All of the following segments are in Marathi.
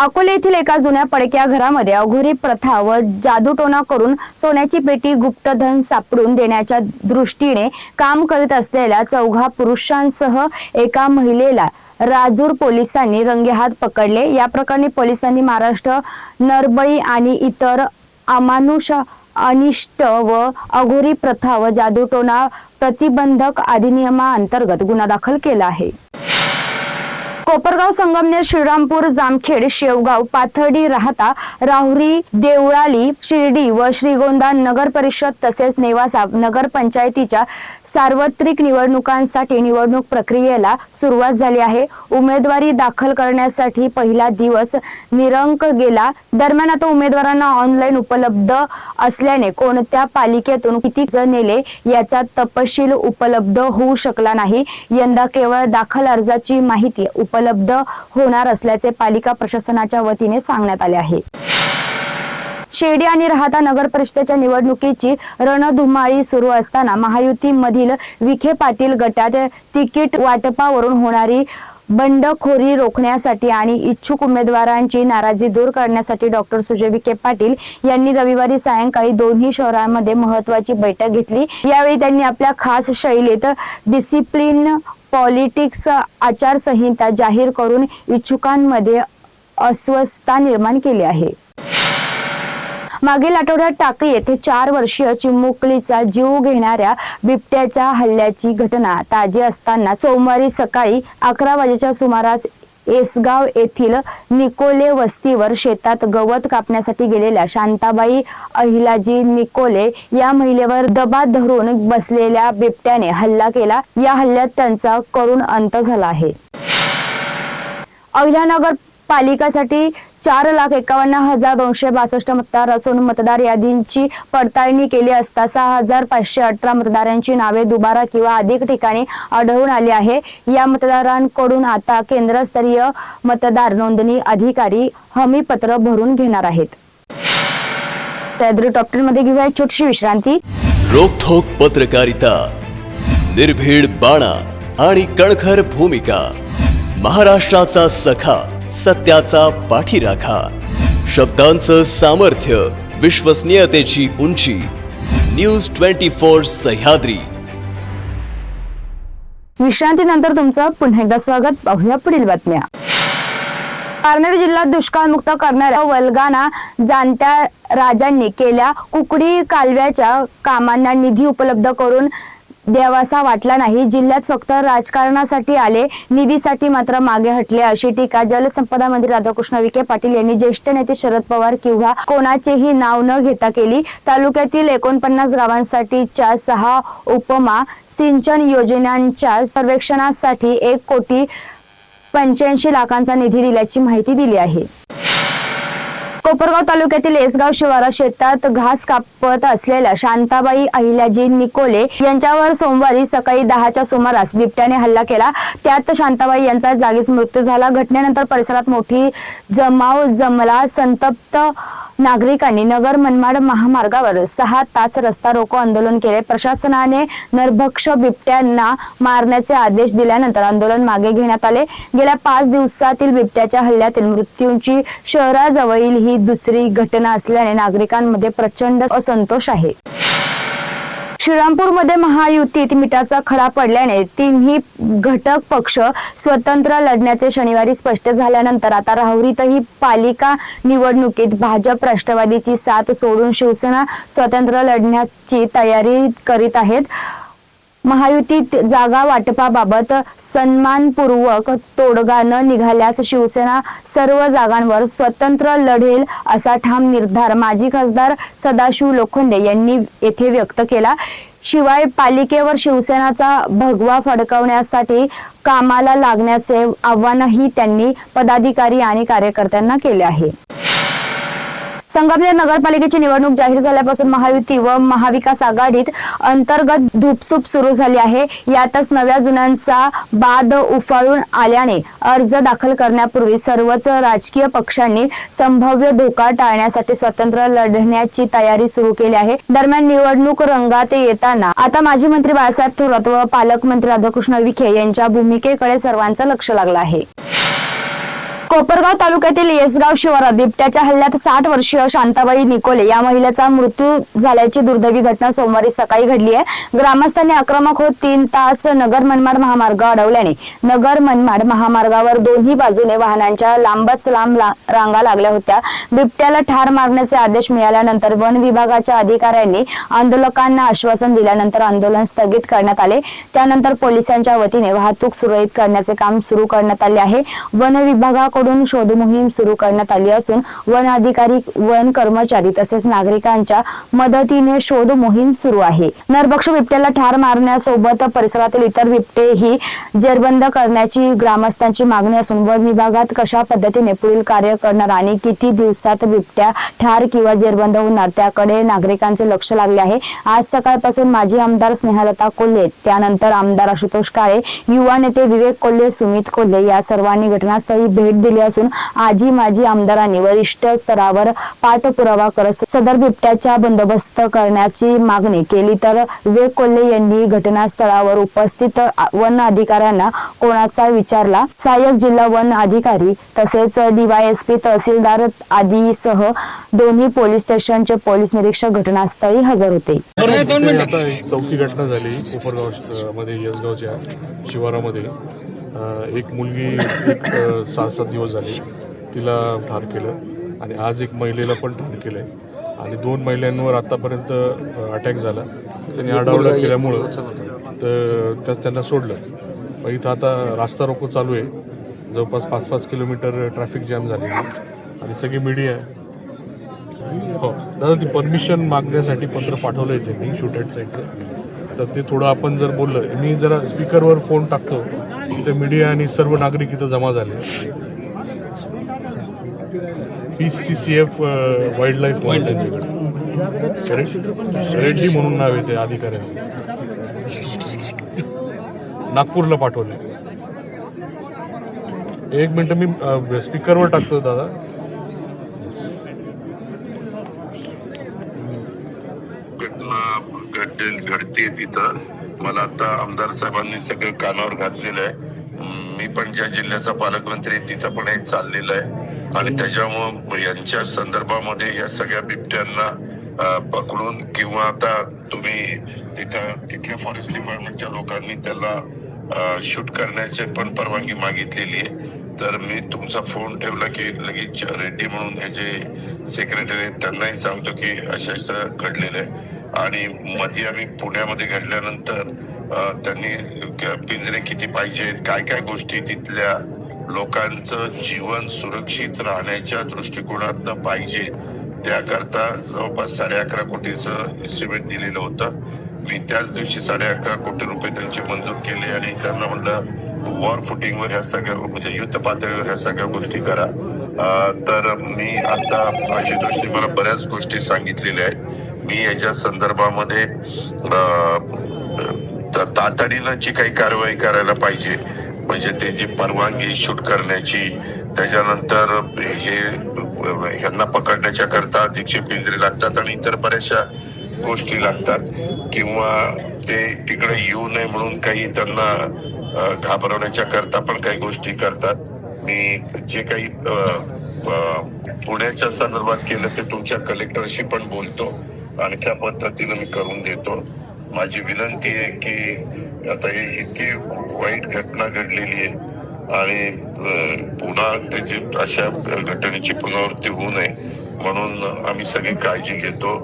अकोले येथील एका जुन्या पडक्या घरामध्ये अघोरी प्रथा व जादूटोना करून सोन्याची पेटी गुप्तधन सापडून देण्याच्या दृष्टीने काम करीत असलेल्या चौघा पुरुषांसह एका महिलेला राजूर पोलिसांनी रंगेहात पकडले. या प्रकरणी पोलिसांनी महाराष्ट्र नरबळी आणि इतर अमानुष अनिष्ट व अघोरी प्रथा व जादूटोना प्रतिबंधक अधिनियमाअंतर्गत गुन्हा दाखल केला आहे. कोपरगाव संगमनेर श्रीरामपूर जामखेड शेवगाव पाथर्डी राहता राहुरी देवळाली शिर्डी व श्रीगोंदा नगर परिषद तसेच नेवासा नगर पंचायतीच्या सार्वत्रिक निवडणुकांसाठी निवडणूक प्रक्रियेला सुरुवात झाली आहे. उमेदवारी दाखल करण्यासाठी पहिला दिवस निरंक गेला. दरम्यान आता उमेदवारांना ऑनलाईन उपलब्ध असल्याने कोणत्या पालिकेतून किती जण नेले याचा तपशील उपलब्ध होऊ शकला नाही. यंदा केवळ दाखल अर्जाची माहिती उपलब्ध उपलब्ध होणार असल्याचे पालिका प्रशासनाच्या वतीने सांगण्यात आले आहे. शेडी आणि राहता नगर परिषदेच्या निवडणुकीची रणधुमाळी सुरू असताना महायुतीमधील विखे पाटील गटात तिकीट वाटपावरून होणारी बंडखोरी रोखण्यासाठी आणि इच्छुक उमेदवारांची नाराजी दूर करण्यासाठी डॉक्टर सुजय विखे पाटील यांनी रविवारी सायंकाळी दोन्ही शहरांमध्ये महत्वाची बैठक घेतली. यावेळी त्यांनी आपल्या खास शैलीत डिसिप्लिन पॉलिटिक्स आचारसंहिता जाहीर करून इच्छुकांमध्ये अस्वस्थता निर्माण केली आहे. मागील आठवड्यात टाकळी येथे चार वर्षीय चिमुकलीचा जीव घेणाऱ्या बिबट्याच्या हल्ल्याची घटना ताजी असताना सोमवारी सकाळी अकरा वाजेच्या सुमारास एसगाव येथील निकोले वस्तीवर शेतात गवत कापण्यासाठी गेलेल्या शांताबाई अहिलाजी निकोले या महिलेवर दबा धरून बसलेल्या बिबट्याने हल्ला केला. या हल्ल्यात त्यांचा करुण अंत झाला आहे. अहिल्यानगर पालिकासाठी चार लाख एकावन्न हजार दोनशे बासष्ट मतदार असून मतदार यादींची पडताळणी केली असता सहा हजार पाचशे अठरा मतदारांची नावे दुबारा किंवा अधिक ठिकाणी आढळून आली आहे. या मतदारांकडून आता केंद्रस्तरीय मतदार नोंदणी अधिकारी हमीपत्र भरून घेणार आहेत. त्याद्री टॉपमध्ये घेऊया एक छोटीशी विश्रांती. रोखोक पत्रकारिता निर्भीड बाणा आणि कणखर भूमिका महाराष्ट्राचा सखा सत्याचा पाठीराखा. शब्दांचं सामर्थ्य विश्वसनीयतेची उंची. News twenty four Sahyadri. विश्रांतीनंतर तुमचं पुन्हा एकदा स्वागत. पाहूया पुढील बातम्या. पारनेर जिल्ह्यात दुष्काळमुक्त करणाऱ्या वल्गाना जाणत्या राजांनी केल्या कुकडी कालव्याच्या कामांना निधी उपलब्ध करून द्यावासा वाटला नाही. जिल्ह्यात फक्त राजकारणासाठी आले निधीसाठी मात्र मागे हटले अशी टीका जलसंपदा मंत्री राधाकृष्ण विखे पाटील यांनी ज्येष्ठ नेते शरद पवार किंवा कोणाचेही नाव न घेता केली. तालुक्यातील एकोणपन्नास गावांसाठीच्या सहा उपमा सिंचन योजनांच्या सर्वेक्षणासाठी एक कोटी पंच्याऐंशी लाखांचा निधी दिल्याची माहिती दिली आहे. कोपरगाव तालुक्यातील एसगाव शिवारा शेतात घास कापत असलेल्या शांताबाई अहिल्याजी निकोले यांच्यावर सोमवारी सकाळी दहाच्या सुमारास बिबट्याने हल्ला केला. त्यात शांताबाई यांचा जागीच मृत्यू झाला. घटनेनंतर परिसरात मोठी जमाव जमला. संतप्त नागरिकांनी नगर मनमाड महामार्गावर सहा तास रस्ता रोको आंदोलन केले. प्रशासनाने नरभक्ष बिबट्यांना मारण्याचे आदेश दिल्यानंतर आंदोलन मागे घेण्यात आले. गेल्या पाच दिवसातील बिबट्याच्या हल्ल्यातील मृत्यूंची शहराजवळील ही दुसरी घटना असल्याने नागरिकांमध्ये प्रचंड असंतोष आहे. श्रीरामपूरमध्ये महायुतीत मिठाचा खडा पडल्याने तिन्ही घटक पक्ष स्वतंत्र लढण्याचे शनिवारी स्पष्ट झाल्यानंतर आता राहुरीतही पालिका निवडणुकीत भाजप राष्ट्रवादीची साथ सोडून शिवसेना स्वतंत्र लढण्याची तयारी करीत आहेत. महायुतीत जागा वाटपाबाबत सन्मानपूर्वक तोडगा न निघाल्यास शिवसेना सर्व जागांवर स्वतंत्र लढेल असा ठाम निर्धार माजी खासदार सदाशिव लोखंडे यांनी येथे व्यक्त केला. शिवाय पालिकेवर शिवसेनाचा भगवा फडकवण्यासाठी कामाला लागण्याचे आव्हानही त्यांनी पदाधिकारी आणि कार्यकर्त्यांना केले आहे. संगमनेर नगरपालिकेची निवडणूक जाहीर झाल्यापासून महायुती व महाविकास आघाडीत अंतर्गत धुपसूप सुरू झाली आहे. यातच नव्या जुन्यांचा बाद उफाळून आल्याने अर्ज दाखल करण्यापूर्वी सर्वच राजकीय पक्षांनी संभाव्य धोका टाळण्यासाठी स्वतंत्र लढण्याची तयारी सुरू केली आहे. दरम्यान निवडणूक रंगात येताना आता माजी मंत्री बाळासाहेब थोरात व पालकमंत्री राधाकृष्ण विखे यांच्या भूमिकेकडे सर्वांचं लक्ष लागलं आहे. कोपरगाव तालुक्यातील येसगाव शिवारात बिबट्याच्या हल्ल्यात साठ वर्षीय शांताबाई निकोले या महिलेचा मृत्यू झाल्याची दुर्दैवी घटना सोमवारी सकाळी घडली आहे. ग्रामस्थांनी आक्रमक होत तीन तास नगर मनमाड महामार्ग अडवल्याने नगर मनमाड महामार्गावर दोन्ही बाजूने वाहनांच्या लांबच लांब रांगा लागल्या होत्या. बिबट्याला ठार मारण्याचे आदेश मिळाल्यानंतर वन विभागाच्या अधिकाऱ्यांनी आंदोलकांना आश्वासन दिल्यानंतर आंदोलन स्थगित करण्यात आले. त्यानंतर पोलिसांच्या वतीने वाहतूक सुरळीत करण्याचे काम सुरू करण्यात आले आहे. वन विभागाकडून शोध मोहीम सुरू करण्यात आली असून वन अधिकारी वन कर्मचारी तसेच नागरिकांच्या मदतीने शोध मोहीम सुरू आहे. नरभक्ष बिबट्याला ठार मारण्यासोबत परिसरातील इतर बिबटेही जेरबंद करण्याची ग्रामस्थांची मागणी असून वन विभागात कशा पद्धतीने पुढील कार्य करणार आणि किती दिवसात बिबट्या ठार किंवा जेरबंद होणार त्याकडे नागरिकांचे लक्ष लागले आहे. आज सकाळपासून माजी आमदार स्नेहलता कोल्हे त्यानंतर आमदार आशुतोष काळे युवा नेते विवेक कोल्हे सुमित कोल्हे या सर्वांनी घटनास्थळी भेट दिली. असून आजी माजी आमदारांनी वरिष्ठ स्तरावर पाठपुरावा करत सदर बिबट्याचा बंदोबस्त करण्याची मागणी केली. तर विवेक कोल्हे यांनी घटनास्थळावर उपस्थित वन अधिकाऱ्यांना कोणाचा विचारला? सहाय्यक जिल्हा वन अधिकारी तसेच डीवायएसपी तहसीलदार आदीसह दोन्ही पोलीस स्टेशनचे पोलीस निरीक्षक घटनास्थळी हजर होते. चौथी घटना झाली. कोपरगाव अ, मध्ये यसगावच्या शिवारामध्ये. एक मुलगी एक सहा सात दिवस झाले. तिला ठार केलं आणि आज एक महिलेला पण ठार केलं आहे आणि दोन महिलांवर आतापर्यंत अटॅक झाला. त्यांनी आडावडा केल्यामुळं तर त्यास त्यांना सोडलं. मग इथं आता रास्ता रोको चालू आहे. जवळपास पाच पाच किलोमीटर ट्रॅफिक जॅम झालेली आणि सगळी मीडिया हो. दादा ती परमिशन मागण्यासाठी पत्र पाठवलं आहे त्यांनी शूट ॲट साईडचं तर ते थोडं आपण जर बोललं मी जरा स्पीकरवर फोन टाकतो. तर मीडिया आणि सर्व नागरिक इथं जमा झाले. P C C F wild life म्हणून त्यांच्याकडे रेड्डी म्हणून नाव आहे ते अधिकाऱ्यांचं. नागपूरला पाठवले. एक मिनटं मी स्पीकरवर टाकतो दादा. घटना घडते तिथं. मला आता आमदार साहेबांनी सगळं कानावर घातलेलं आहे. मी पण ज्या जिल्ह्याचा पालकमंत्री तिथं पण एक चाललेलं आहे. आणि त्याच्यामुळं यांच्या संदर्भामध्ये या सगळ्या बिबट्यांना पकडून किंवा आता तुम्ही तिथं तिथल्या फॉरेस्ट डिपार्टमेंटच्या लोकांनी त्याला शूट करण्याची पण परवानगी मागितलेली आहे. तर मी तुमचा फोन ठेवला की लगेच रेड्डी म्हणून हे जे सेक्रेटरी आहेत त्यांनाही सांगतो की असं असं घडलेलं आहे. आणि मध्ये आम्ही पुण्यामध्ये घडल्यानंतर त्यांनी पिंजरे किती पाहिजेत काय काय गोष्टी तिथल्या लोकांचं जीवन सुरक्षित राहण्याच्या दृष्टिकोनातनं पाहिजे त्याकरता जवळपास साडे अकरा कोटीचं एस्टिमेट दिलेलं होतं. मी त्याच दिवशी साडे अकरा कोटी रुपये त्यांचे मंजूर केले आणि त्यांना म्हणलं वॉर फुटिंगवर ह्या सगळ्या म्हणजे युद्ध पातळीवर ह्या सगळ्या गोष्टी करा. तर मी आता आशुतोषने मला बऱ्याच गोष्टी सांगितलेल्या आहेत. मी याच्या संदर्भामध्ये तातडीनं जी काही कारवाई करायला पाहिजे म्हणजे ते जी परवानगी शूट करण्याची त्याच्यानंतर हे ह्यांना पकडण्याच्या करता अधिकचे पिंजरे लागतात आणि इतर बऱ्याचशा गोष्टी लागतात. किंवा ते तिकडे येऊ नये म्हणून काही त्यांना घाबरवण्याच्या करता पण काही गोष्टी करतात. मी जे काही पुण्याच्या संदर्भात केलं ते तुमच्या कलेक्टरशी पण बोलतो. आणि त्या पद्धतीनं मी करून देतो. माझी विनंती आहे की आता हे इतकी वाईट घटना घडलेली आहे आणि पुन्हा त्याची अशा घटनेची पुनरावृत्ती होऊ नये म्हणून आम्ही सगळी काळजी घेतो.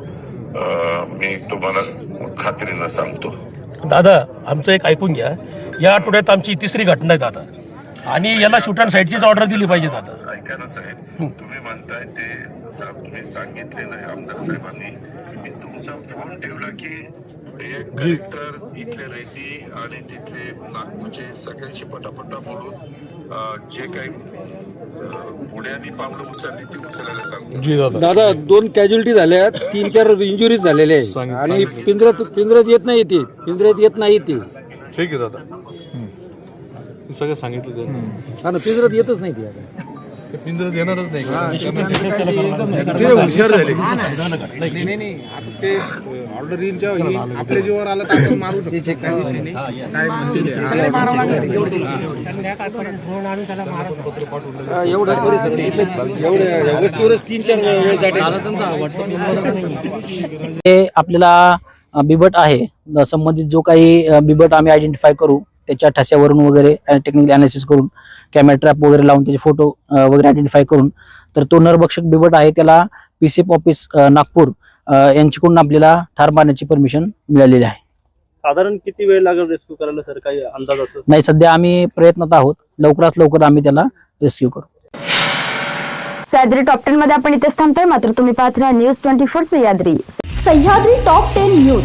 मी तुम्हाला खात्रीनं सांगतो. दादा आमचं एक ऐकून घ्या. या आठवड्यात आमची तिसरी घटना आहे दादा. आणि याला शूट अँड साईडचीच ऑर्डर दिली पाहिजे दादा ऐका ना साहेब तुम्ही म्हणताय ते तुम्ही सांगितलेलं आहे आमदार साहेबांनी. मी तुमचा फोन ठेवला की कलेक्टर इथले रेड्डी आणि तिथले नागपूरचे सगळ्यांशी पटापटा बोलून जे काही पुण्याने पावलं उचलली ती उचलायला सांगतो. जी दादा. दादा दोन कॅज्युअलिटी झाल्या तीन चार इंजुरीज झालेल्या आहे सांग- आणि. पिंजऱ्यात पिंजऱ्यात येत नाही ते. पिंजऱ्यात येत नाही ते. ठीक आहे दादा. सगळं सांगितलं त्यांनी. हा ना पिंजऱ्यात येतच नाही ते आता. ते पिंजऱ्यात येणारच नाही. ते हुशार झाले. एवढा परिसर इथंच एवढ्या वस्तीवरच तीन चार वेळ हे. आपल्याला अ, बिबट आहे. संबंधित जो काही अ, बिबट आम्ही आयडेंटिफाय करू. त्याच्या ठस्यावरून वगैरे टेक्निकल अनालिसिस करून कॅमेरा ट्रॅप वगैरे लावून त्याचे फोटो वगैरे आयडेंटिफाय करून तर तो नरभक्षक बिबट आहे त्याला पीसीएफ ऑफिस नागपूर यांच्याकडून आपल्याला ठार मारण्याची परमिशन मिळालेली आहे. साधारण किती वेळ लागेल रेस्क्यू करायला सर काही अंदाजाचं? नाही सध्या आम्ही प्रयत्नात आहोत. लवकरात लवकर आम्ही त्याला रेस्क्यू करू. सह्याद्री टॉप टेन मध्ये आपण इथेच थांबतोय. मात्र तुम्ही पाहत राहा news twenty four Sahyadri. Sahyadri top ten news